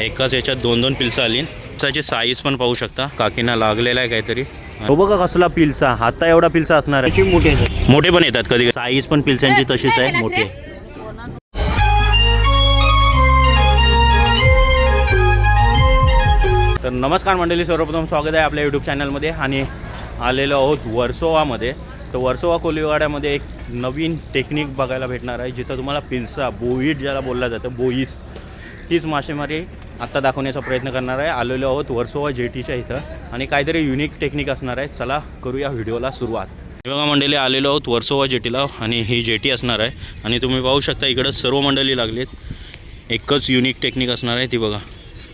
एकाच याच्यात दोन दोन पिल्सा आली पिल्साची साईज पण पाहू शकता. काकीना लागलेला आहे काहीतरी. हो बघा कसला पिल्सा. हाता एवढा पिल्सा असणार आहे. त्याची मोठे मोठे पण येतात कधी साईज पण पिल्सांची तशीच आहे मोठी. तर नमस्कार मंडळी सर्वप्रथम स्वागत आहे आपल्या यूट्यूब चॅनलमध्ये आणि आलेलो आहोत वर्सोवामध्ये. तर वर्सोवा कोलिवाड्यामध्ये एक नवीन टेक्निक बघायला भेटणार आहे जिथं तुम्हाला पिल्सा बोईट ज्याला बोललं जातं बोईस. तीच मासेमारी आत्ता दाखवण्याचा प्रयत्न करणार आहे. आलेलो आहोत वर्सोवा जेटीच्या इथं. आणि काहीतरी युनिक टेक्निक असणार आहे. चला करूया व्हिडिओला सुरुवात. हे बघा मंडळी आलेलो आहोत वर्सोवा जेटीला आणि ही जेटी असणार आहे. आणि तुम्ही पाहू शकता इकडं सर्व मंडळी लागलेत. एकच युनिक टेक्निक असणार आहे ती बघा.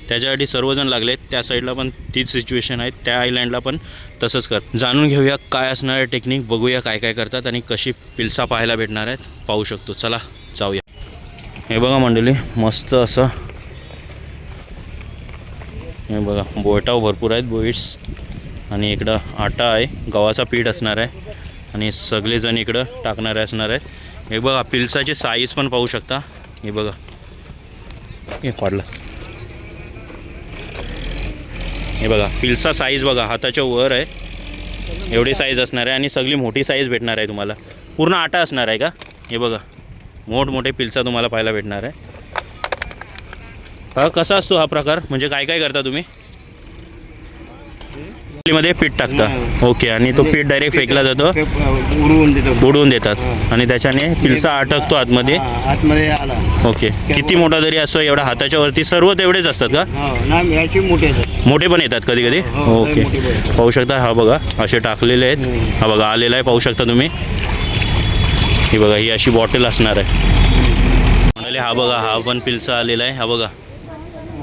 त्याच्यासाठी सर्वजण लागलेत. त्या साईडला पण तीच सिच्युएशन आहे. त्या आयलँडला पण तसंच कर. जाणून घेऊया काय असणार आहे टेक्निक बघूया काय काय करतात आणि कशी पिल्सा पाहायला भेटणार आहेत. पाहू शकतो. चला जाऊया. हे बघा मंडळी मस्त असं हे बघा बोयटाव भरपूर आहेत बोईट्स. आणि इकडं आटा आहे गव्हाचा पीठ असणार आहे. आणि सगळेजण इकडं टाकणारे असणार आहेत. हे बघा पिल्साची साईज पण पाहू शकता. हे बघा. हे पाडलं. हे बघा पिल्सा साईज बघा हाताच्या वर आहे. एवढी साईज असणार आहे आणि सगळी मोठी साईज भेटणार आहे तुम्हाला. पूर्ण आटा असणार आहे का? हे बघा मोठमोठे पिल्सा तुम्हाला पाहायला भेटणार आहे. हा कसा असतो हा प्रकार? म्हणजे काय काय करता तुम्ही? मध्ये पीठ टाकता. ओके आणि तो पीठ डायरेक्ट फेकला जातो. उडवून देतो. उडवून देतात. आणि त्याच्याने पिल्सा अटकतो आतमध्ये. आतमध्ये आला. ओके. किती मोठा जरी असो एवढा हाताच्या वरती सर्व तेवढेच असतात का? हो मोठे पण येतात कधी कधी हो, हो, ओके. पाहू शकता हा बघा असे टाकलेले आहेत. हा बघा आलेला आहे पाहू शकता तुम्ही. ही बघा ही अशी बॉटल असणार आहे. म्हणाले हा बघा हा पण पिल्सा आलेला आहे हा बघा.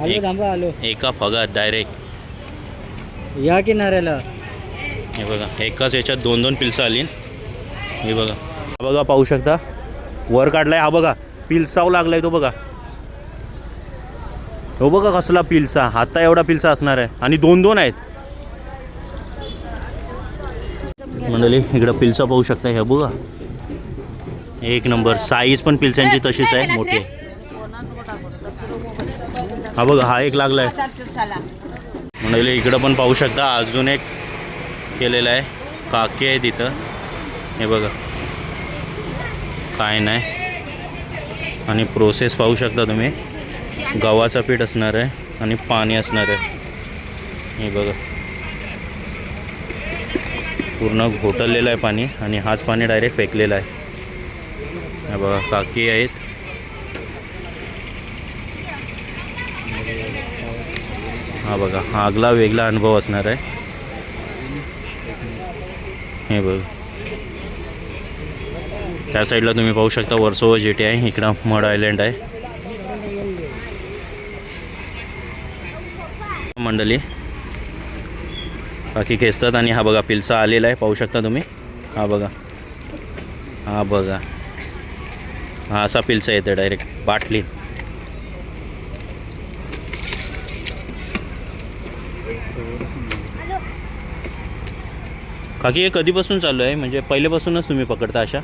आलो एक- थांबा आलो. एका फगात डायरेक्ट या किनाऱ्याला. हे बघा एकाच याच्यात दोन दोन पिल्सा आली हे बघा. हा बघा पाहू शकता. वर काढलाय हा बघा. पिल्साव लागलाय तो बघा. हो बघा कसला पिल्सा हाता एवढा पिल्सा असणार आहे. आणि दोन दोन आहेत. मंडळी इकडं पिल्सा पाहू शकता हे बघा. एक नंबर साईज पण पिल्सांची तशीच आहे मोठी हा बघा हा एक लागलाय. मंडळी इकडं पण पाहू शकता अजून एक केलेलं आहे. काकी आहे तिथं हे बघा. काय नाही. आणि प्रोसेस पाहू शकता तुम्ही. गव्हाचं पीठ असणार आहे आणि पाणी असणार आहे. हे बघा. पूर्ण घोटरलेलं आहे पाणी आणि हाच पाणी डायरेक्ट फेकलेला आहे. हे बघा काकी आहेत. हा बघा हा आगला वेगळा अनुभव असणार आहे. हे बघ. त्या साईडला तुम्ही पाहू शकता वर्सोवा जेटी आहे इकडं मड आयलँड आहे. मंडळी बाकी खेचतात आणि हा बघा पिल्सा आलेला आहे पाहू शकता तुम्ही. हा बघा. हा बघा. हा असा पिल्सा येतो डायरेक्ट बाटली काकी हे कधीपासून चालू आहे? म्हणजे पहिल्यापासूनच तुम्ही पकडता अशा?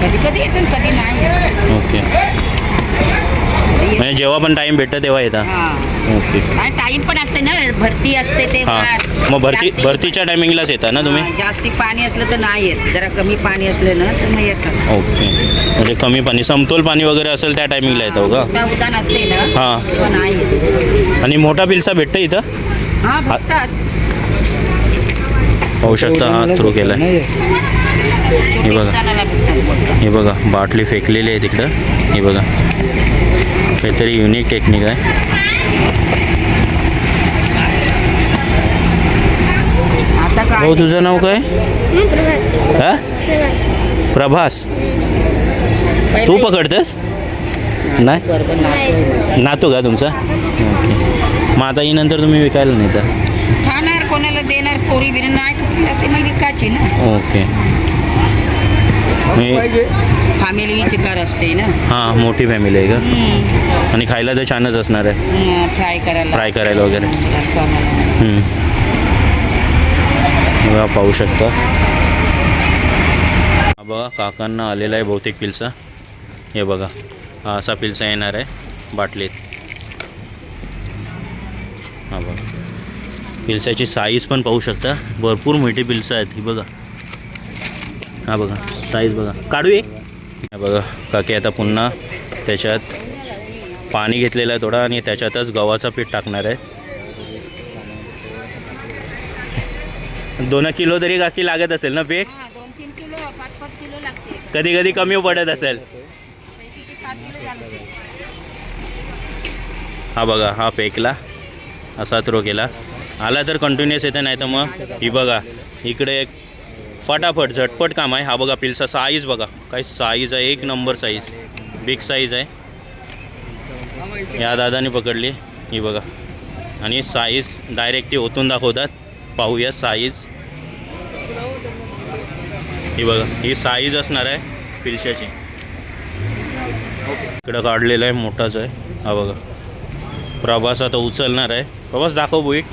कधी कधी येतो कधी नाही. ओके. म्हणजे जेव्हा पण टाईम भेटतं तेव्हा येता? हा. ओके. आणि टाईम पण असते ना भरती असते ते हां. मग भरती भरतीच्या टायमिंगलाच येता ना तुम्ही? जास्ती पाणी असलं तर नाही येत. जरा कमी पाणी असलं ना तर मग येतं. ओके. म्हणजे कमी पाणी समतोल पाणी वगैरे असेल त्या टायमिंगला येतो का? मोठा उदान असते ना हां. तेव्हा नाही येत. आणि मोठा पिल्सा भेटतं इथं? हा बघतात पाहू शकता हा थ्रू केला हे बघा. हे बघा बाटली फेकलेली आहे तिकडं. हे बघा. काहीतरी युनिक टेक्निक आहे. भाऊ हो तुझं नाव काय? हा? प्रभास. तू पकडतेस? नाही? नाही नातू का तुमचा? ओके. मग आता येईनंतर नंतर तुम्ही विकायला नाही तर? देणार पोरी बिरी नाही कुठली असते मग विकायची ना ओके मी फॅमिली चिकार असते ना हां मोठी फॅमिली आहे का? हम्म. आणि खायला तर छानच असणार आहे. फ्राय करायला. फ्राय करायला वगैरे. रस्सा. हम्म. बघा पाहू शकता. हा बघा काकांना आलेला आहे बहुतेक पिल्सा. हे बघा हा असा पिल्सा येणार आहे बाटलीत. हा बघा. पिलसाची साईज पण पाहू शकता. भरपूर मोठी पिलसं आहेत. ही बघा. हा बघा. साईज बघा. काढू एक हा बघा. काकी आता पुन्हा त्याच्यात पाणी घेतलेलं आहे थोडा आणि त्याच्यातच गव्हाचं पीठ टाकणार आहे. दोन किलो तरी काकी लागत असेल ना पीठ? कधी कधी कमी पडत असेल. हा बघा हा पेकला असा थ्रो केला. आला तर कंटिन्युअस येते नाही तर मग ही बघा इकडे एक फटाफट झटपट काम आहे. हा बघा पिलचा साईज बघा. काय साईज आहे? एक नंबर साईज बिग साईज आहे. या दादाने पकडली. ही बघा. आणि साईज डायरेक्ट ती ओतून दाखवतात. पाहूया साईज ही बघा ही साईज असणार आहे पिलशाची इकडं काढलेलं आहे मोठाच आहे. हा बघा. प्रभास आता उचलणार आहे. प्रभास दाखव बुईट.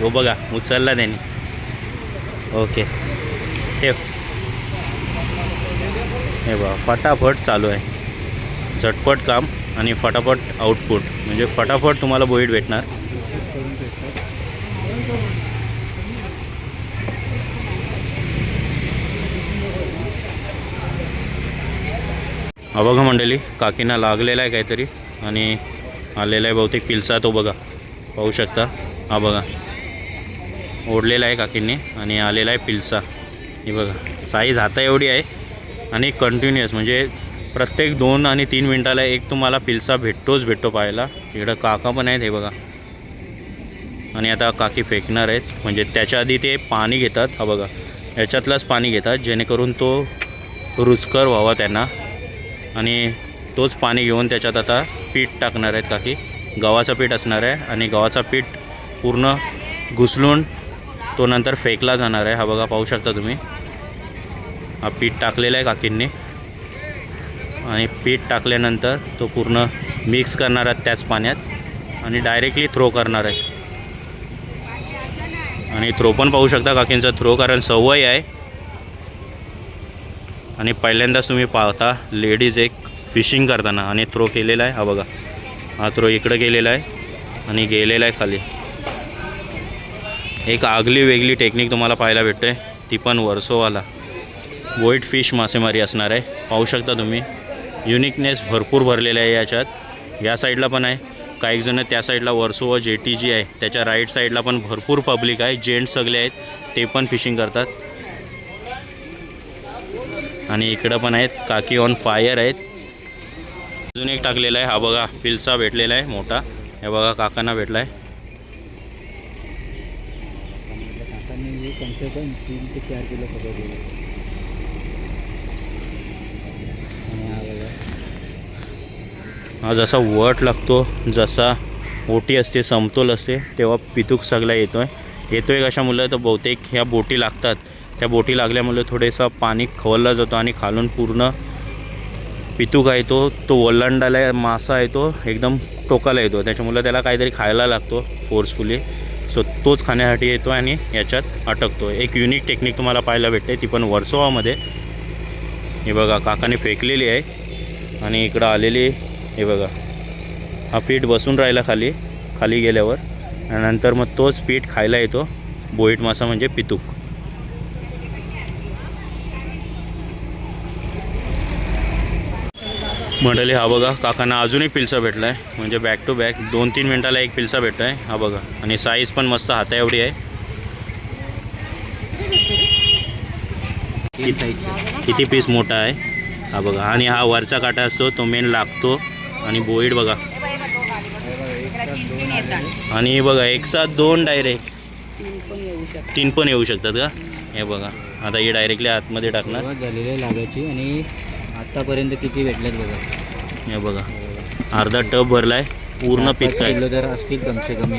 हो बघा उचलला त्यांनी. ओके. ठेव. हे बघा फटाफट चालू आहे. झटपट काम आणि फटाफट आउटपुट म्हणजे फटाफट तुम्हाला बोईट भेटणार. हा बघा मंडळी काकींना लागलेला आहे काहीतरी आणि आलेला आहे बहुतेक पिलसा तो बघा. पाहू शकता. हा बघा. ओढलेला आहे काकींनी आणि आलेला आहे पिलसा. हे बघा साईज हाता एवढी आहे आणि कंटिन्युअस म्हणजे प्रत्येक दोन आणि तीन मिनटाला एक तुम्हाला पिलसा भेटतोच भेटतो पाहायला. इकडं काका पण आहेत हे बघा. आणि आता काकी फेकणार आहेत म्हणजे त्याच्या आधी ते पाणी घेतात हा बघा. याच्यातलाच पाणी घेतात जेणेकरून तो रुचकर व्हावा त्यांना. आणि तोच पाणी घेऊन त्याच्यात आता पीठ टाकणार आहेत काकी. गव्हाचं पीठ असणार आहे आणि गव्हाचा पीठ पूर्ण घुसलून तो नंतर फेकला जाणार आहे. हा बघा पाहू शकता तुम्ही. हा पीठ टाकलेला आहे काकींनी. आणि पीठ टाकल्यानंतर तो पूर्ण मिक्स करणार आहेत त्याच पाण्यात आणि डायरेक्टली थ्रो करणार आहे. आणि थ्रो पण पाहू शकता काकींचा थ्रो कारण सवय आहे. आणि पहिल्यांदाच तुम्ही पाहता लेडीज एक फिशिंग करताना आणि थ्रो केलेला आहे. हा बघा हा थ्रो इकडं गेलेला आहे आणि गेलेला आहे खाली. एक आगली वेगळी टेक्निक तुम्हाला पाहायला भेटते ती पण वर्सोवाला. व्हाईट फिश मासेमारी असणार आहे. पाहू शकता तुम्ही. युनिकनेस भरपूर भरलेला आहे याच्यात. या साईडला पण आहे. काही जण त्या साईडला वर्सोवा जेटी जी आहे. त्याच्या राईट साईडला पण भरपूर पब्लिक आहे. जेंट्स सगळे आहेत. ते पण फिशिंग करतात. आणि इकडं पण आहेत. काकी ऑन फायर आहेत. अजून एक टाकलेला आहे. हा बघा पिलसा भेटलेला आहे. मोठा. हे बघा काकांना भेटला आहे काकांनी पण तीन ते चार किलो खबर हा जसा वट लागतो जसा ओटी असते समतोल असते तेव्हा पितूक सगळा येतो आहे येतो आहे कशामुळे तर बहुतेक ह्या बोटी लागतात. त्या बोटी लागल्यामुळे थोडेसा पाणी खवलला जातो आणि खालून पूर्ण पितूक आहे तो. तो ओलांडाला मासा येतो एकदम टोकाला येतो. त्याच्यामुळे त्याला काहीतरी खायला लागतो फोर्सफुली सो तोच खाण्यासाठी येतो आणि याच्यात अटकतो एक युनिक टेक्निक तुम्हाला पाहायला भेटते ती पण वर्सोवामध्ये. हे बघा काकाने फेकलेली आहे. आणि इकडं आलेली हे बघा. हा पीठ बसून राहिला खाली खाली गेल्यावर. आणि नंतर मग तोच पीठ खायला येतो. बोईट मासा म्हणजे पितूक. मंडळी हा बघा काकांना अजूनही पिल्सा भेटला आहे म्हणजे बॅक टू बॅक दोन तीन मिनटाला एक पिल्सा भेटतो आहे हा बघा आणि साईज पण मस्त हाता एवढी आहे. किती पीस मोठा आहे. हा बघा आणि हा वरचा काटा असतो तो मेन लागतो. आणि बोईड बघा. आणि बघा एक साथ दोन डायरेक्ट तीन पण येऊ शकतात का? हे बघा आता हे डायरेक्टली आतमध्ये टाकणार. झालेले लागायची आणि आत्तापर्यंत किती भेटल्यात बघा? हे बघा. बघा. अर्धा टब भरलाय पूर्ण आहे किलो तर असतील कम से कम